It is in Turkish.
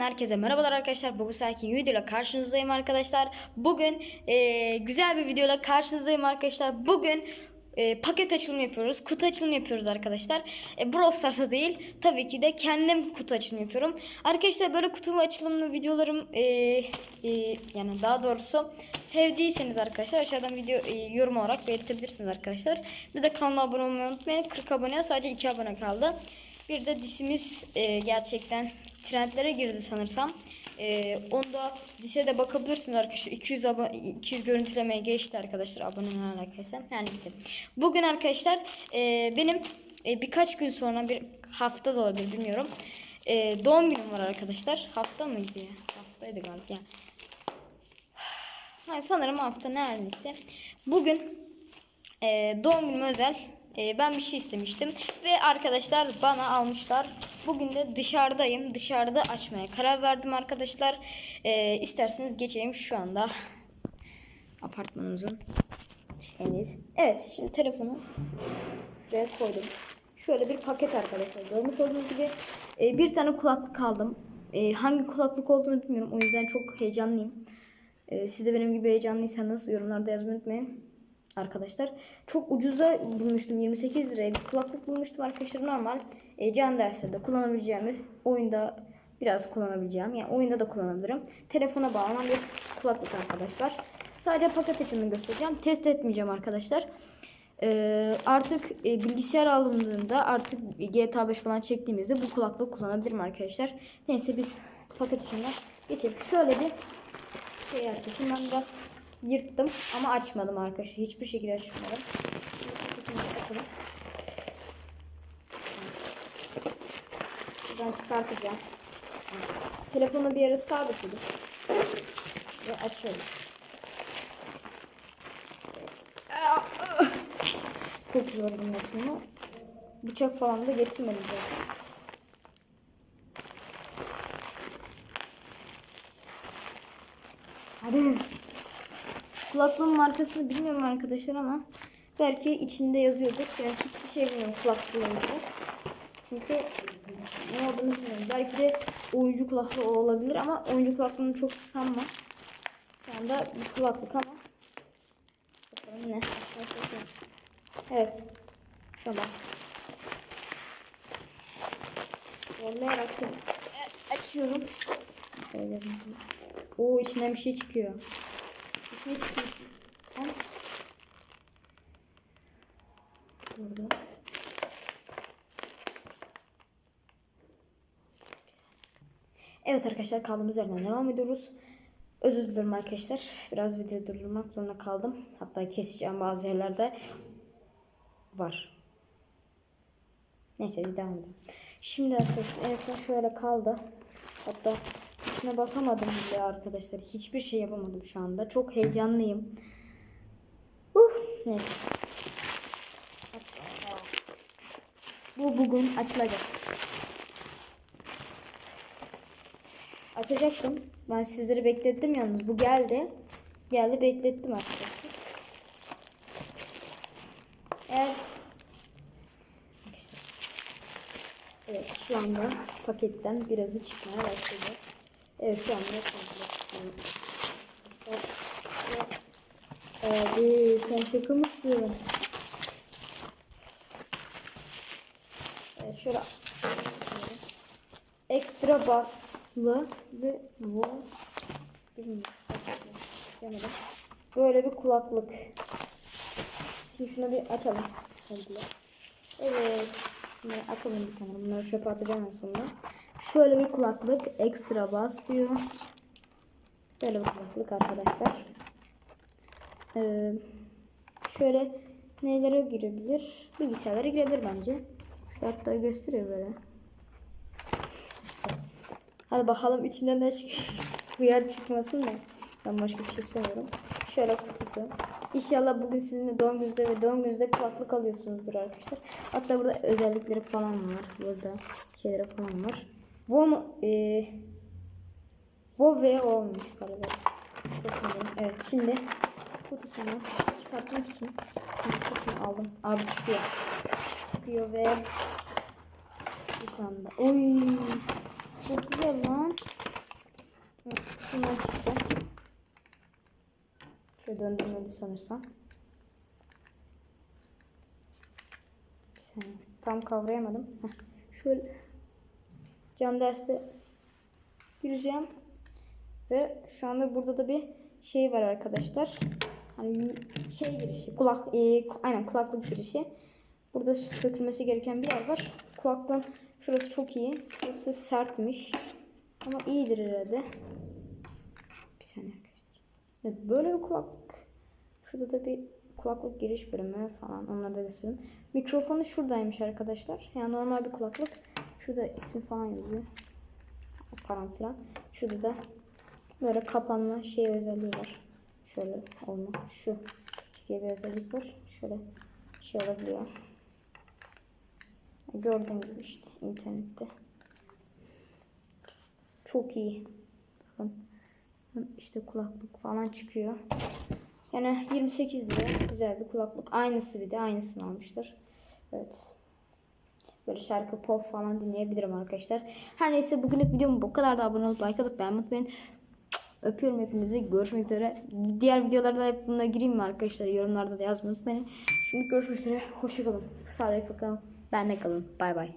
kanalından herkese merhabalar arkadaşlar. Bugün sakin videoyla karşınızdayım arkadaşlar. Bugün e, güzel bir videoyla karşınızdayım arkadaşlar. Bugün e, paket açılımı yapıyoruz. Kutu açılımı yapıyoruz arkadaşlar. E, Brawl Stars'a değil. Tabii ki de kendim kutu açılımı yapıyorum. Arkadaşlar böyle kutu açılımlı videolarım e, e, yani daha doğrusu sevdiyseniz arkadaşlar aşağıdan video e, yorum olarak belirtebilirsiniz arkadaşlar. Bir de kanala abone olmayı unutmayın. 40 abone sadece 2 abone kaldı. Bir de dişimiz e, gerçekten trendlere girdi sanırsam. E, onda lisede bakabilirsiniz arkadaşlar. 200 abone 200 görüntülemeye geçti arkadaşlar aboneler alakaysa. Yani neyse. Bugün arkadaşlar e, benim e, birkaç gün sonra bir hafta da olabilir bilmiyorum. E, doğum günüm var arkadaşlar. Hafta mıydı? Haftaydı galiba. Yani. Ha, sanırım hafta neredeyse. Bugün e, doğum günüm özel. E, ben bir şey istemiştim ve arkadaşlar bana almışlar. Bugün de dışarıdayım. Dışarıda açmaya karar verdim arkadaşlar. E, isterseniz geçelim şu anda apartmanımızın şeyiniz. Evet şimdi telefonu şuraya koydum. Şöyle bir paket arkadaşlar. Görmüş olduğunuz gibi e, bir tane kulaklık aldım. E, hangi kulaklık olduğunu bilmiyorum. O yüzden çok heyecanlıyım. E, siz de benim gibi heyecanlıysanız yorumlarda yazmayı unutmayın arkadaşlar. Çok ucuza bulmuştum. 28 liraya bir kulaklık bulmuştum arkadaşlar. Normal e, can derslerde kullanabileceğimiz oyunda biraz kullanabileceğim. Yani oyunda da kullanabilirim. Telefona bağlanan bir kulaklık arkadaşlar. Sadece paket açımını göstereceğim. Test etmeyeceğim arkadaşlar. Ee, artık e, bilgisayar alındığında artık GTA 5 falan çektiğimizde bu kulaklığı kullanabilirim arkadaşlar. Neyse biz paket içinden geçelim. Şöyle bir şey arkadaşlar. Ben biraz yırttım ama açmadım arkadaşlar. Hiçbir şekilde açmadım. Buradan çıkartacağım. Telefonu bir yere sabitledim. Ve açıyorum. Evet. Çok zor bunun açımı. Bıçak falan da getirmedim zaten. Hadi. Kulaklığın markasını bilmiyorum arkadaşlar ama belki içinde yazıyordur. Yani hiçbir şey bilmiyorum kulaklığın ilgili. Çünkü ne olduğunu bilmiyorum. Belki de oyuncu kulaklığı olabilir ama oyuncu kulaklığını çok sanmam. Şu anda bir kulaklık ama bakalım ne. Evet. Şuna bak. Zorlayarak açıyorum. Şöyle. Oo içinden bir şey çıkıyor. Bir şey çıkıyor. Ha? Burada. Evet arkadaşlar kaldığımız yerden devam ediyoruz. Özür dilerim arkadaşlar. Biraz video durdurmak zorunda kaldım. Hatta keseceğim bazı yerlerde var. Neyse devam edelim. Şimdi arkadaşlar en son şöyle kaldı. Hatta içine bakamadım bile arkadaşlar. Hiçbir şey yapamadım şu anda. Çok heyecanlıyım. Uh, neyse. Bu bugün açılacak. Açacaktım. Ben sizleri beklettim yalnız. Bu geldi. Geldi beklettim arkadaşlar. Eğer. Evet şu anda paketten birazı çıkmaya başladı. Evet şu anda. Abi sen şaka mısın? Evet şöyle ekstra baslı ve bu bilmiyorum. Böyle bir kulaklık. Şimdi şunu bir açalım. Evet. Şimdi atalım bir tane. Bunları çöpe atacağım en sonunda. Şöyle bir kulaklık. Ekstra bas diyor. Böyle bir kulaklık arkadaşlar. Ee, şöyle nelere girebilir? Bilgisayarlara girebilir bence. Hatta gösteriyor böyle. Hadi bakalım içinden ne çıkacak. Hıyar çıkmasın da. Ben başka bir şey istemiyorum. Şöyle kutusu. İnşallah bugün sizin de doğum gününüzde ve doğum gününüzde kulaklık alıyorsunuzdur arkadaşlar. Hatta burada özellikleri falan var. Burada şeyleri falan var. Ee, Vo ve olmuş galiba. Bakın, Evet şimdi kutusunu çıkartmak için kutusunu aldım. Abi çıkıyor. Çıkıyor ve şu anda. Oy. Çok güzel lan. Şundan çıktı. Şöyle döndürmeli sanırsam. Bir saniye. Tam kavrayamadım. Heh. Şöyle cam derste gireceğim. Ve şu anda burada da bir şey var arkadaşlar. Hani şey girişi, kulak, e, aynen kulaklık girişi. Burada sökülmesi gereken bir yer var. Kulaklığın şurası çok iyi. Şurası sertmiş. Ama iyidir herhalde. Bir saniye arkadaşlar. Evet, böyle bir kulaklık. Şurada da bir kulaklık giriş bölümü falan onları da göstereyim. Mikrofonu şuradaymış arkadaşlar. Yani normal bir kulaklık. Şurada ismi falan yazıyor. Falan filan. Şurada da böyle kapanma şey özelliği var. Şöyle olma. Şu şekilde bir özellik var. Şöyle şey olabiliyor. Gördüğün gibi işte internette. Çok iyi. Bakın. İşte kulaklık falan çıkıyor. Yani 28 lira güzel bir kulaklık. Aynısı bir de aynısını almışlar. Evet. Böyle şarkı pop falan dinleyebilirim arkadaşlar. Her neyse bugünlük videom bu kadar da abone olup like atıp beğenmeyi unutmayın. Öpüyorum hepinizi. Görüşmek üzere. Diğer videolarda hep bununla gireyim mi arkadaşlar? Yorumlarda da yazmayı unutmayın. Şimdi görüşmek üzere. Hoşçakalın. Sağlıkla kalın. Benle kalın. Bay bay.